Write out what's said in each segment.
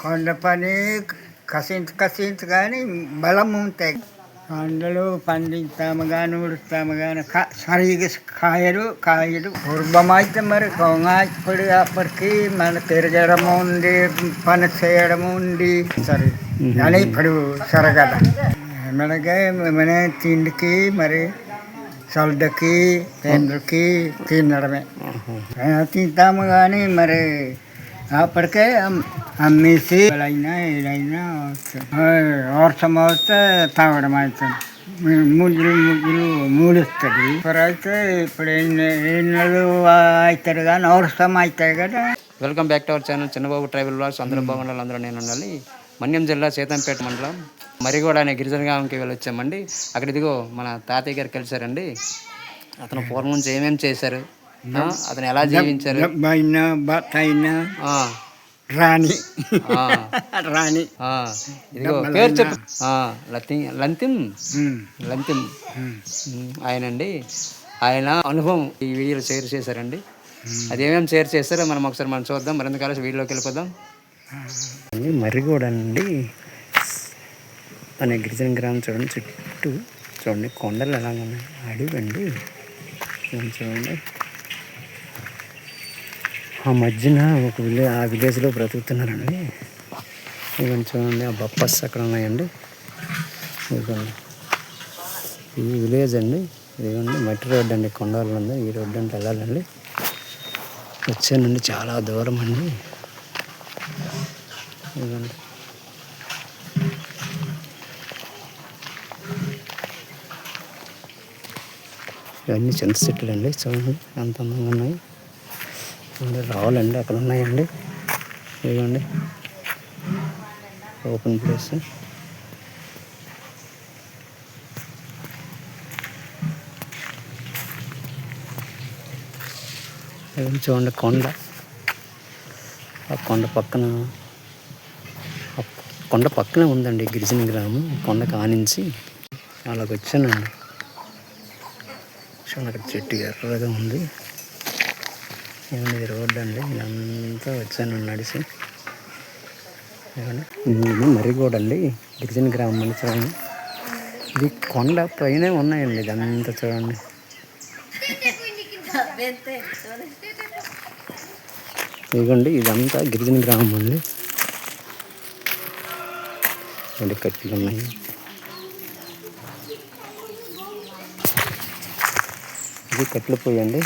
కొండ పని కసించు కసించు కానీ బలం ఉంటాయి. కొండలు పండిస్తాము కానీ ఉడుస్తాము కానీ కా- సరిగా కాయలు కాయలు పూర్వమైతే మరి కొంగాపడి అప్పటికి మన తిరగడము ఉంది పని చేయడము ఉంది. సరే కానీ ఇప్పుడు సరగద. మనకి మన తిండికి మరి సొల్డకి పెందుకి తినడమే. తింటాము కానీ మరి అప్పటికే అమ్మేసి అయినా ఏదైనా వర్షం వస్తే తాగడం అవుతుంది ముగ్గులు ముగ్గులు మూడుస్తుంది ఇప్పుడైతే ఇప్పుడు ఎన్ని ఎన్నెలు అవుతారు కానీ వర్షం అవుతాయి కదా welcome back to our channel Chinnababu tribal blogs అందరూ బాగుండాలి అందరూ నేను ఉండాలి. మన్యం జిల్లా సీతంపేట మండలం మరిగూడ అనే గిరిజన గ్రామంకి వెళ్ళొచ్చామండి. అక్కడ ఇదిగో మన తాతయ్య గారు కలిశారండి. అతను పూర్వం నుంచి ఏమేమి చేశారు? అతను ఎలా జీవించారు? రాణి. ఆ, రాణి. ఆ, ఇదిగో పేరు చెప్పు. ఆ, లతి లంతిం. లంతిం. ఆయనండి. ఆయన అనుభవం ఈ వీడియోలో షేర్ చేశారండి. అది ఏమేమి షేర్ చేస్తారో మనం ఒకసారి మనం చూద్దాం. మరింత కలిసి వీడియోలోకి వెళ్ళిపోదాం. మర్రిగూడ అండి. అనే గిరిజన గ్రామం చూడండి. చుట్టూ చూడండి. కొండలు ఎలా ఉన్నాయి. అడవి అండి. చూడండి చూడండి. ఆ మధ్యన ఒక విలేజ్ ఆ విలేజ్లో బ్రతుకుతున్నారండి ఇవన్నీ చూడండి ఆ బప్పస్ అక్కడ ఉన్నాయండి? ఇదిగోండి ఈ విలేజ్ అండి. ఇదిగోండి మట్టి రోడ్డు అండి కొండలు ఉంది. ఈ రోడ్డు అంటే వెళ్ళాలండి. వచ్చానండి చాలా దూరం అండి. ఇదిగోండి. ఇవన్నీ చింత చెట్లు అండి చూడండి. ఎంత అందంగా ఉన్నాయి. రావాలండి అక్కడ ఉన్నాయండి ఇదిగోండి ఓపెన్ ప్లేస్ చూడండి కొండ. ఆ కొండ పక్కన కొండ పక్కనే ఉందండి గిరిజన గ్రామం. కొండ కానించి అలాగ వచ్చానండి చూడండి అక్కడ చెట్టు ఎర్రగా ఉంది. ఏమండి ఇది రోడ్డు అండి ఇదంతా వచ్చాను నడిచి ఏమండి ఇది అండి గిరిజన గ్రామం అండి చూడండి. ఇది కొండ పైన ఉన్నాయండి ఇదంతా చూడండి. ఇదిగోండి ఇదంతా గిరిజన గ్రామం అండి రెండు కట్టెలు ఉన్నాయి. ఇది కట్టెలు పోయండి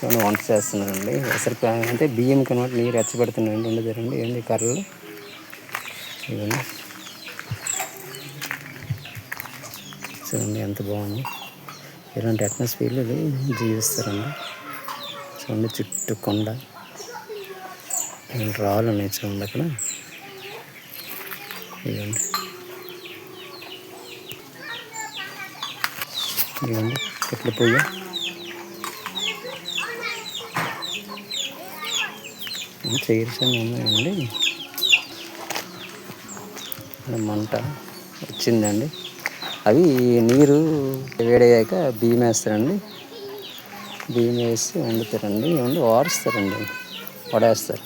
సో వంట చేస్తున్నారండి? ఎసరికాయ అంటే బియ్యం కనబడి నీరు రెచ్చబెడుతున్నాయండి ఉండదండి ఏంటి కర్రలు? ఇవన్నీ. చూడండి ఎంత బాగుంది. ఇలాంటి అట్మాస్ఫియర్లు ఇది జీవిస్తారండి. చూడండి చుట్టూ కొండ. రాళ్ళు ఉన్నాయి చూడండి అక్కడ. ఇవ్వండి ఇవ్వండి ఎట్లా పోయా చైర్స్ అన్నీ ఉన్నాయండి. మంట వచ్చిందండి. అవి నీరు వేడయ్యాక బియ్యం వేస్తారండి. బియ్యం వేసి వండుతారండి. వండి వారుస్తారండి వడేస్తారు.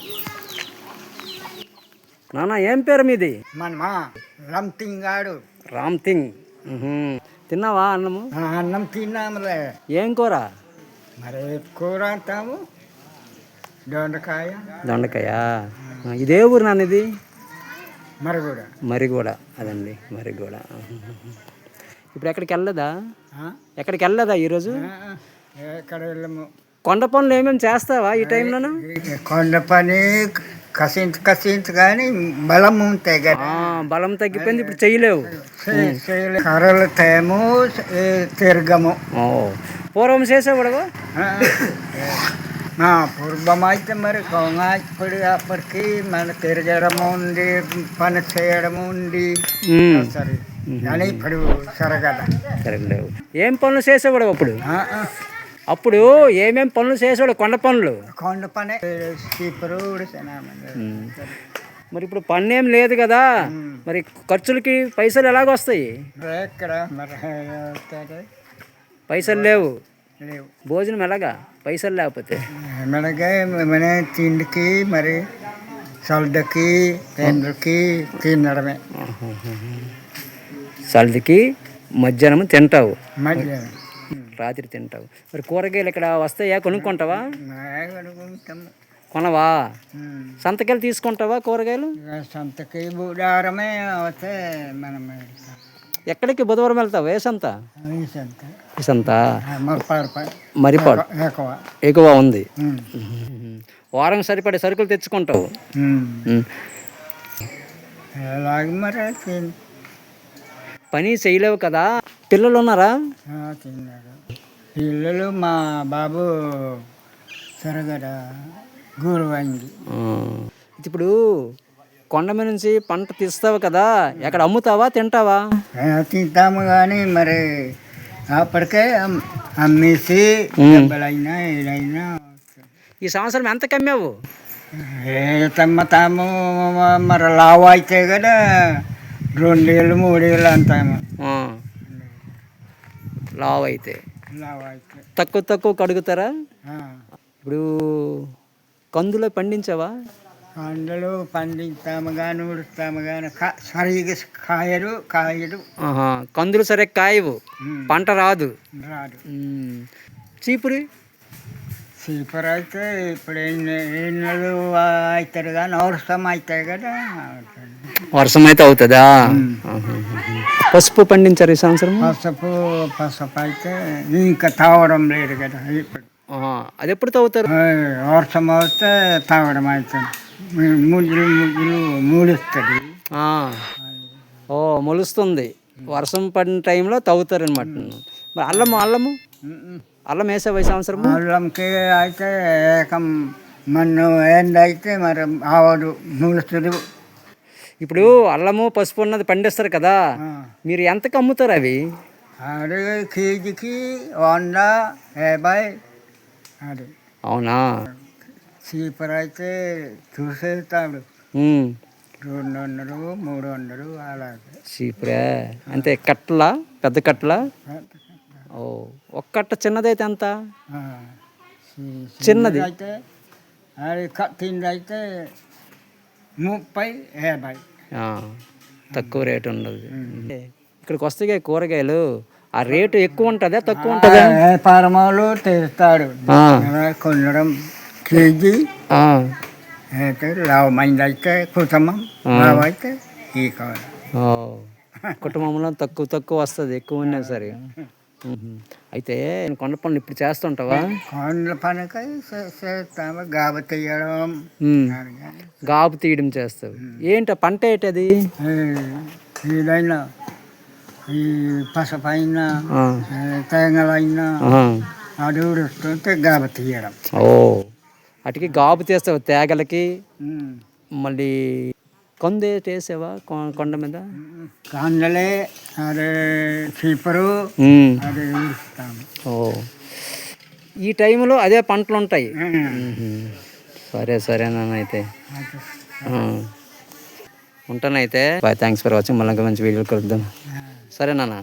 నాన్న ఏం పేరు మీది? మనమా లంతింగాడు రామ్ థింగ్ మ్హూ. తిన్నావా అన్నము? అన్నం తిన్నాములే. ఏం కూర? మరి కూర అంటాము? దొండకాయ. దొండకాయ. ఇదే ఊరు నాన్న ఇది? మరి కూడా మరిగూడ. అదండి మరిగూడ. ఇప్పుడు ఎక్కడికి వెళ్ళదా? ఎక్కడికి వెళ్ళదా ఈరోజు? ఎక్కడ వెళ్ళము? కొండ పనులు ఏమేమి చేస్తావా ఈ టైంలోను? ఈ కొండ పని కసించు కసించు కానీ బలం ఉంటాయి కదా. బలం తగ్గిపోయింది ఇప్పుడు చెయ్యలేవు చే- చేయలే- కర్రలు తేము తిరగము. పూర్వం చేసేవాడు పూర్వం అయితే మరి కొంగాపడి అప్పటికి మన తిరగడము ఉంది పని చేయడము ఉంది సరే. కానీ ఇప్పుడు సరగద సరేలేవు ఏం పనులు చేసేవాడు అప్పుడు? అప్పుడు ఏమేం పనులు చేసేవాడు? కొండ పనులు? కొండ పని. మరి ఇప్పుడు పన్ను ఏం లేదు కదా. మరి ఖర్చులకి పైసలు మరి అవుతారు? పైసలు లేవు. భోజనం ఎలాగా? పైసలు లేకపోతే? మనకి మన తిండికి మరి చల్దకి ఎండకి తినడమే. చలికి మధ్యాహ్నం తింటావు. మధ్యాహ్నం. రాత్రి తింటావు. మరి కూరగాయలు ఇక్కడ వస్తాయా కొనుక్కుంటావా? కొనవా? సంతకెళ్ళి తీసుకుంటావా కూరగాయలు? సంతకి బుడారమే వస్తే మనం ఎక్కడికి బుధవారం వెళ్తావు? ఏ సంత? ఈ సంత? ఈ సంత మురపారు మరిపాడు. ఎక్కువ ఉంది. వారం సరిపడే సరుకులు తెచ్చుకుంటావు. పని చేయలేవు కదా? పిల్లలు ఉన్నారా? పిల్లలు మా బాబు సరగడ ఆ. ఇప్పుడు కొండ మీద నుంచి పంట తీస్తావు కదా ఎక్కడ అమ్ముతావా తింటావా? తింటాము కానీ మరి అప్పటికే అమ్- అమ్మేసి డబ్బులైనా ఏదైనా ఈ సంవత్సరం ఎంత కమ్మావు? ఏ తమ్మతాము మరి లావు అయితే కదా రెండేళ్ళు మూడేళ్ళు అంతాము. లావ్ అయితే. తక్కువ తక్కువ కడుగుతారా. ఇప్పుడు కందులో పండించావా? అందులో పండిస్తాము కానీ ఉడుస్తాము కానీ సరిగా కాయరు కాయడు ఆహా. కందులు సరే కాయవు. పంట రాదు. రాదు. చీపురి? సీపర్ అయితే ఇప్పుడు ఎన్ని ఎన్నెలు అవుతారు కానీ వర్షం అవుతాయి కదా వర్షం అయితే అవుతుందా. పసుపు పండించారు ఈ సంవత్సరం? పసుపు పసుపు అయితే ఇంకా తాగడం లేదు కదా ఇప్పుడు. అది ఎప్పుడు తవ్వుతారు? ఆ, వర్షం వస్తే తాగడం అవుతుంది. ముగ్గులు ముగ్గులు మూడుస్తుంది ఆ. ఓ మొలుస్తుంది. వర్షం పడిన టైంలో తవ్వుతారు అనమాట మరి అల్లము అల్లము? అల్లం వేసావు ఈ సంవత్సరం అల్లంకి అయితే ఏకం మన్ను ఎండ అయితే మరి ఆవడు మూడుస్తుంది ఇప్పుడు అల్లము పసుపు ఉన్నది పండిస్తారు కదా. మీరు ఎంతకు అమ్ముతారు అవి? అది కేజీకి వంద యాభై అది. అవునా? సీపర్ అయితే చూసేస్తాడు. రెండు వందలు మూడు వందలు అలాగే చీపురే అంతే కట్టలా పెద్ద కట్టలా ఓ ఒక కట్ట చిన్నదైతే ఎంత? చి- చిన్నది? అయితే అది కట్టింది అయితే ముప్పై యాభై. తక్కువ రేటు ఉండదు ఇక్కడికి వస్తే కూరగాయలు ఆ రేటు ఎక్కువ ఉంటుందా తక్కువ ఉంటుందా? వ్యాపారములు తెస్తాడు కొనడం కేజీ అయితే లావు మంది అయితే కుటుంబం లావు అయితే ఈ కావాలి. కుటుంబంలో తక్కువ తక్కువ వస్తుంది ఎక్కువ ఉన్నా సరే. అయితే నేను కొండ పనులు ఇప్పుడు చేస్తుంటావా కొండల పనికై చే- చేస్తాము గాబ తీయడం. గాబు తీయడం చేస్తావు ఏంటి పంట ఏంటది ఏదైనా ఈ పసపైన తేంగలైనా. అది ఉడుస్తుంటే గాబ తీయడం ఓ. అటుకి గాబు తీస్తావు తేగలకి. మళ్ళీ కొందే వేసావా కొ- కొండ మీద? కందలే అదే చీపరు. అది ఓ. ఈ టైంలో అదే పంటలు ఉంటాయి. సరే సరే నాన్న అయితే. ఉంటానైతే. బాయ్ థ్యాంక్స్ ఫర్ వాచింగ్ మళ్ళీ మంచి వీడియోలు కలుద్దాం. సరే నాన్న.